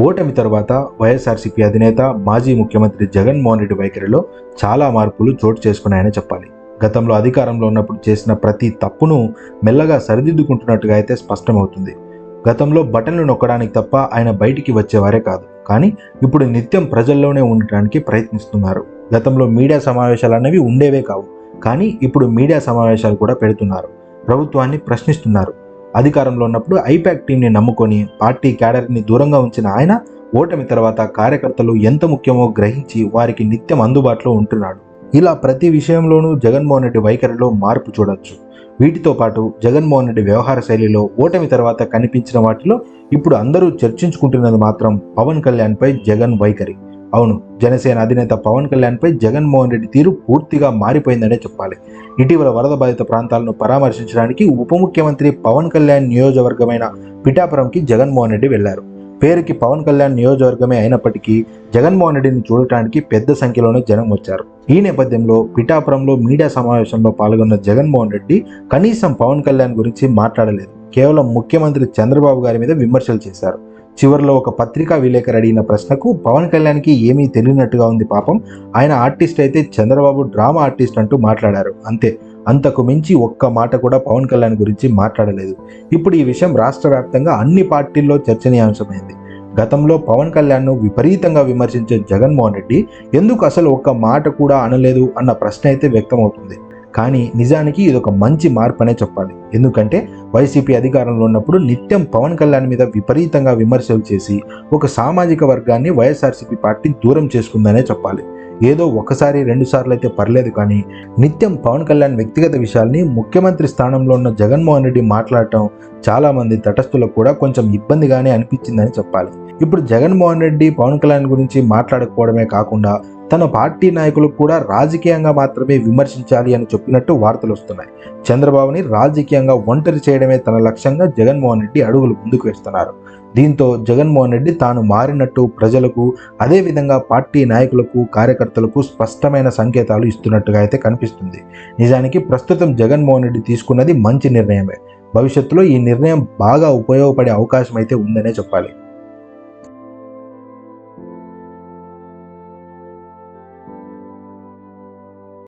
ఓటమి తర్వాత వైఎస్ఆర్సీపీ అధినేత మాజీ ముఖ్యమంత్రి జగన్మోహన్ రెడ్డి వైఖరిలో చాలా మార్పులు చోటు చేసుకున్నాయని చెప్పాలి. గతంలో అధికారంలో ఉన్నప్పుడు చేసిన ప్రతి తప్పును మెల్లగా సరిదిద్దుకుంటున్నట్టుగా అయితే స్పష్టమవుతుంది. గతంలో బటన్లు నొక్కడానికి తప్ప ఆయన బయటికి వచ్చేవారే కాదు. కానీ ఇప్పుడు నిత్యం ప్రజల్లోనే ఉండటానికి ప్రయత్నిస్తున్నారు. గతంలో మీడియా సమావేశాలు అనేవి ఉండేవే కావు. కానీ ఇప్పుడు మీడియా సమావేశాలు కూడా పెడుతున్నారు. ప్రభుత్వాన్ని ప్రశ్నిస్తున్నారు. అధికారంలో ఉన్నప్పుడు ఐపాక్ టీంని నమ్ముకొని పార్టీ క్యాడర్ని దూరంగా ఉంచిన ఆయన ఓటమి తర్వాత కార్యకర్తలు ఎంత ముఖ్యమో గ్రహించి వారికి నిత్యం అందుబాటులో ఉంటున్నాడు. ఇలా ప్రతి విషయంలోనూ జగన్మోహన్ రెడ్డి వైఖరిలో మార్పు చూడొచ్చు. వీటితో పాటు జగన్మోహన్ రెడ్డి వ్యవహార శైలిలో ఓటమి తర్వాత కనిపించిన వాటిలో ఇప్పుడు అందరూ చర్చించుకుంటున్నది మాత్రం పవన్ కళ్యాణ్పై జగన్ వైఖరి. అవును జనసేన అధినేత పవన్ కళ్యాణ్పై జగన్మోహన్ రెడ్డి తీరు పూర్తిగా మారిపోయిందనే చెప్పాలి. ఇటీవల వరద బాధిత ప్రాంతాలను పరామర్శించడానికి ఉప ముఖ్యమంత్రి పవన్ కళ్యాణ్ నియోజకవర్గమైన పిఠాపురంకి జగన్మోహన్ రెడ్డి వెళ్ళారు పేరుకి పవన్ కళ్యాణ్ నియోజకవర్గమే అయినప్పటికీ జగన్మోహన్ రెడ్డిని చూడటానికి పెద్ద సంఖ్యలోనే జనం వచ్చారు. ఈ నేపథ్యంలో పిఠాపురంలో మీడియా సమావేశంలో పాల్గొన్న జగన్మోహన్ రెడ్డి కనీసం పవన్ కళ్యాణ్ గురించి మాట్లాడలేదు. కేవలం ముఖ్యమంత్రి చంద్రబాబు గారి మీద విమర్శలు చేశారు. చివరిలో ఒక పత్రికా విలేకరు అడిగిన ప్రశ్నకు పవన్ కళ్యాణ్కి ఏమీ తెలియనట్టుగా ఉంది పాపం. ఆయన ఆర్టిస్ట్ అయితే చంద్రబాబు డ్రామా ఆర్టిస్ట్ అంటూ మాట్లాడారు. అంతే. అంతకు మించి ఒక్క మాట కూడా పవన్ కళ్యాణ్ గురించి మాట్లాడలేదు. ఇప్పుడు ఈ విషయం రాష్ట్ర వ్యాప్తంగా అన్ని పార్టీల్లో చర్చనీయాంశమైంది. గతంలో పవన్ కళ్యాణ్ను విపరీతంగా విమర్శించే జగన్మోహన్ రెడ్డి ఎందుకు అసలు ఒక్క మాట కూడా అనలేదు అన్న ప్రశ్న అయితే వ్యక్తమవుతుంది. కానీ నిజానికి ఇది ఒక మంచి మార్పు అనే చెప్పాలి. ఎందుకంటే వైసీపీ అధికారంలో ఉన్నప్పుడు నిత్యం పవన్ కళ్యాణ్ మీద విపరీతంగా విమర్శలు చేసి ఒక సామాజిక వర్గాన్ని వైఎస్ఆర్సీపీ పార్టీ దూరం చేసుకుందనే చెప్పాలి. ఏదో ఒకసారి రెండు సార్లు అయితే పర్లేదు కానీ నిత్యం పవన్ కళ్యాణ్ వ్యక్తిగత విషయాల్ని ముఖ్యమంత్రి స్థానంలో ఉన్న జగన్మోహన్ రెడ్డి మాట్లాడటం చాలామంది తటస్థులకు కూడా కొంచెం ఇబ్బందిగానే అనిపించిందని చెప్పాలి. ఇప్పుడు జగన్మోహన్ రెడ్డి పవన్ కళ్యాణ్ గురించి మాట్లాడకపోవడమే కాకుండా తన పార్టీ నాయకులకు కూడా రాజకీయంగా మాత్రమే విమర్శించాలి అని చెప్పినట్టు వార్తలు వస్తున్నాయి. చంద్రబాబుని రాజకీయంగా ఒంటరి చేయడమే తన లక్ష్యంగా జగన్మోహన్ రెడ్డి అడుగులు ముందుకు వేస్తున్నారు. దీంతో జగన్మోహన్ రెడ్డి తాను మారినట్టు ప్రజలకు అదేవిధంగా పార్టీ నాయకులకు కార్యకర్తలకు స్పష్టమైన సంకేతాలు ఇస్తున్నట్టుగా అయితే కనిపిస్తుంది. నిజానికి ప్రస్తుతం జగన్మోహన్ రెడ్డి తీసుకున్నది మంచి నిర్ణయమే. భవిష్యత్తులో ఈ నిర్ణయం బాగా ఉపయోగపడే అవకాశం అయితే ఉందనే చెప్పాలి.